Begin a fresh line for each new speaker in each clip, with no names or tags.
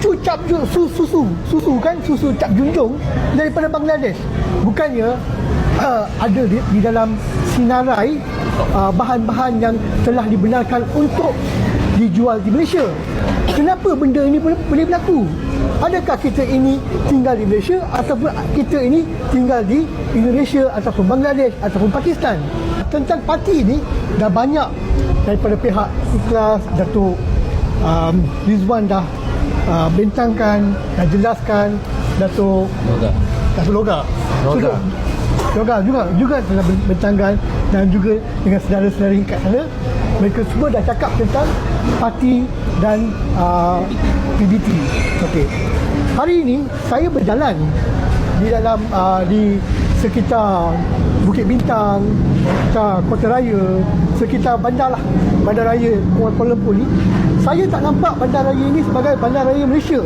cucu cap ju- su- susu susu kan? Susu cap junjung daripada Bangladesh. Bukannya uh, ada di, di dalam sinarai uh, bahan-bahan yang telah dibenarkan untuk dijual di Malaysia. Kenapa benda ini boleh berlaku? Adakah kita ini tinggal di Malaysia ataupun kita ini tinggal di Indonesia ataupun Bangladesh ataupun Pakistan? Tentang parti ini dah banyak daripada pihak ikhlas Datuk um, Rizwan dah uh, bentangkan dah jelaskan Datuk
Loga.
Datuk Loga.
Loga.
Loga juga juga telah bentangkan dan juga dengan saudara-saudara kat sana. Mereka semua dah cakap tentang parti dan uh, PBT okey. Hari ini saya berjalan di dalam uh, di sekitar Bukit Bintang, sekitar Kota Raya, sekitar bandar lah, bandar raya Kuala Lumpur ni, saya tak nampak bandar raya ini sebagai bandar raya Malaysia.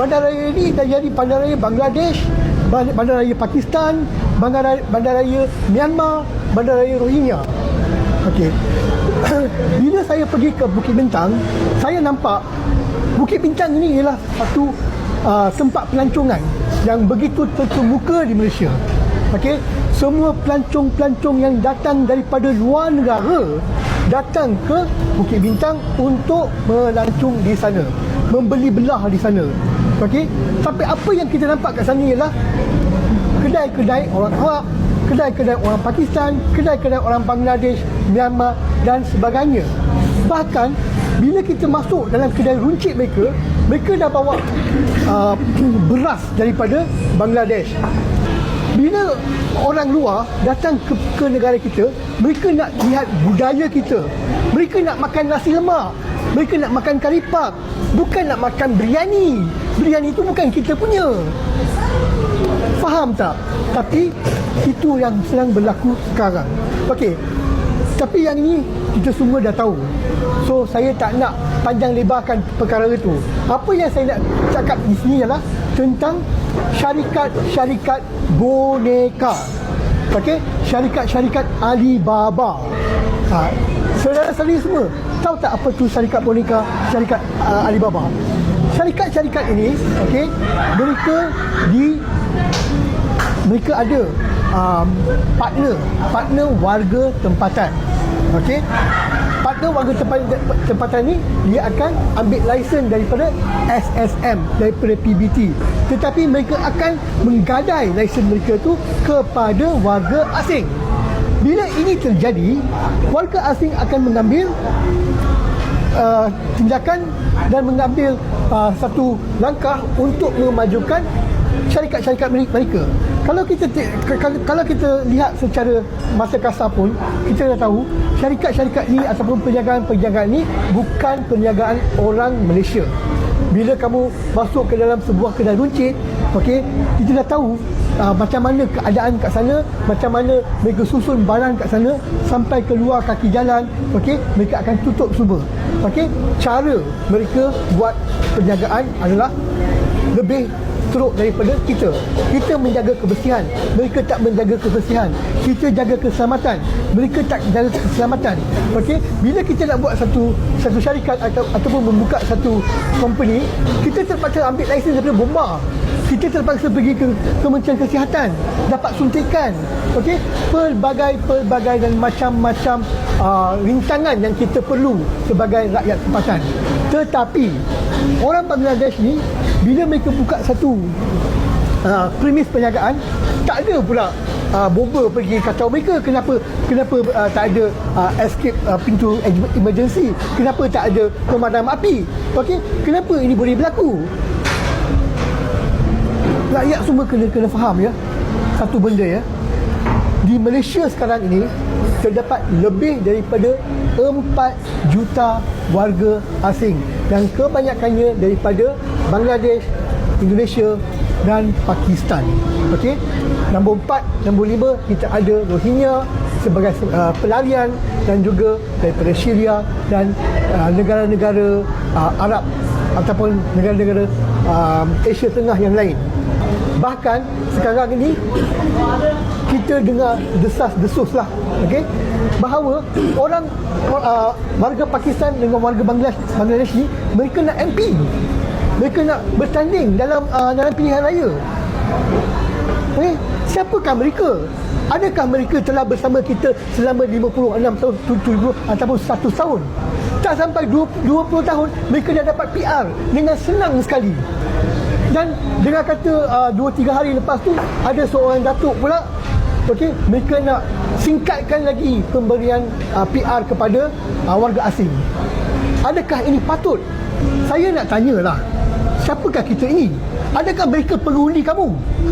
Bandar raya ini dah jadi bandar raya Bangladesh, ban- bandar raya Pakistan, bandar raya, bandar raya Myanmar, bandar raya Rohingya. Okey. Bila saya pergi ke Bukit Bintang, saya nampak Bukit Bintang ini ialah satu uh, tempat pelancongan yang begitu terkemuka di Malaysia. Okey, semua pelancong-pelancong yang datang daripada luar negara datang ke Bukit Bintang untuk melancong di sana, membeli belah di sana. Okey, tapi apa yang kita nampak kat sana ialah kedai-kedai orang Arab, kedai-kedai orang Pakistan, kedai-kedai orang Bangladesh, Myanmar dan sebagainya. Bahkan bila kita masuk dalam kedai runcit mereka, mereka dah bawa uh, beras daripada Bangladesh. Orang luar datang ke, ke negara kita, mereka nak lihat budaya kita. Mereka nak makan nasi lemak. Mereka nak makan kari pap. Bukan nak makan biryani. Biryani itu bukan kita punya. Faham tak? Tapi itu yang sedang berlaku sekarang. Okey. Tapi yang ini kita semua dah tahu. So saya tak nak panjang lebarkan perkara itu. Apa yang saya nak cakap di sini ialah tentang syarikat-syarikat boneka. Okey, syarikat-syarikat Alibaba. Ha, saudara-saudari semua, tahu tak apa tu syarikat boneka, syarikat uh, Alibaba? Syarikat-syarikat ini, okey, mereka di mereka ada um, partner partner warga tempatan okey partner warga tempatan, tempatan ni dia akan ambil lesen daripada SSM daripada PBT tetapi mereka akan menggadai lesen mereka tu kepada warga asing. Bila ini terjadi warga asing akan mengambil uh, tindakan dan mengambil uh, satu langkah untuk memajukan syarikat-syarikat mereka. Kalau kita kalau, kita lihat secara masa kasar pun kita dah tahu syarikat-syarikat ni ataupun perniagaan-perniagaan ni bukan perniagaan orang Malaysia. Bila kamu masuk ke dalam sebuah kedai runcit, okey, kita dah tahu uh, macam mana keadaan kat sana, macam mana mereka susun barang kat sana sampai keluar kaki jalan, okey, mereka akan tutup semua. Okey, cara mereka buat perniagaan adalah lebih teruk daripada kita. Kita menjaga kebersihan, mereka tak menjaga kebersihan. Kita jaga keselamatan, mereka tak jaga keselamatan. Okey, bila kita nak buat satu satu syarikat atau ataupun membuka satu company, kita terpaksa ambil lesen daripada bomba. Kita terpaksa pergi ke Kementerian Kesihatan, dapat suntikan. Okey, pelbagai pelbagai dan macam-macam uh, rintangan yang kita perlu sebagai rakyat tempatan. Tetapi orang Bangladesh ni bila mereka buka satu uh, premis perniagaan tak ada pula uh, bomba pergi kacau mereka. Kenapa kenapa uh, tak ada uh, escape uh, pintu emergency? Kenapa tak ada pemadam api? Okey kenapa ini boleh berlaku? Rakyat semua kena kena faham ya. Satu benda ya. Di Malaysia sekarang ini terdapat lebih daripada 4 juta warga asing. Dan kebanyakannya daripada Bangladesh, Indonesia dan Pakistan. Okey. Nombor 4, nombor 5 kita ada Rohingya sebagai uh, pelarian dan juga daripada Syria dan uh, negara-negara uh, Arab ataupun negara-negara uh, Asia Tengah yang lain. Bahkan sekarang ini kita dengar desas-desus lah okay? bahawa orang uh, warga Pakistan dengan warga Bangladesh, Bangladesh ni mereka nak MP mereka nak bertanding dalam uh, dalam pilihan raya. Eh, siapakah mereka? Adakah mereka telah bersama kita selama 56 tahun, 70 ataupun 100 tahun? Tak sampai 20, 20 tahun, mereka dah dapat PR dengan senang sekali. Dan dengan kata uh, 2-3 hari lepas tu, ada seorang datuk pula, okay, mereka nak singkatkan lagi pemberian uh, PR kepada uh, warga asing. Adakah ini patut? Saya nak tanyalah, siapakah kita ini? Adakah mereka pengundi kamu?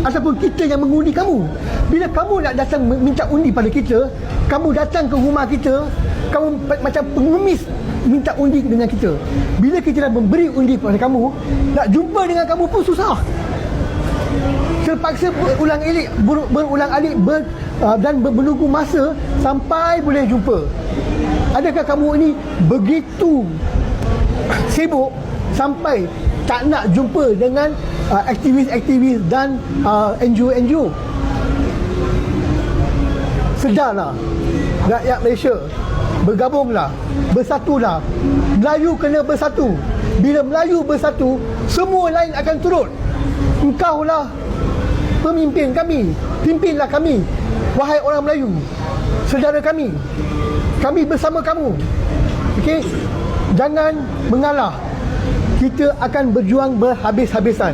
Ataupun kita yang mengundi kamu? Bila kamu nak datang minta undi pada kita, kamu datang ke rumah kita, kamu macam pengemis minta undi dengan kita. Bila kita dah memberi undi kepada kamu, nak jumpa dengan kamu pun susah. Terpaksa berulang alik, ber, berulang alik ber, uh, dan ber, menunggu masa sampai boleh jumpa. Adakah kamu ini begitu sibuk sampai tak nak jumpa dengan uh, aktivis-aktivis dan uh, NGO-NGO. Sedarlah rakyat Malaysia bergabunglah, bersatulah. Melayu kena bersatu. Bila Melayu bersatu, semua lain akan turut. Engkaulah pemimpin kami. Pimpinlah kami. Wahai orang Melayu, saudara kami. Kami bersama kamu. Okey? Jangan mengalah. Kita akan berjuang berhabis-habisan.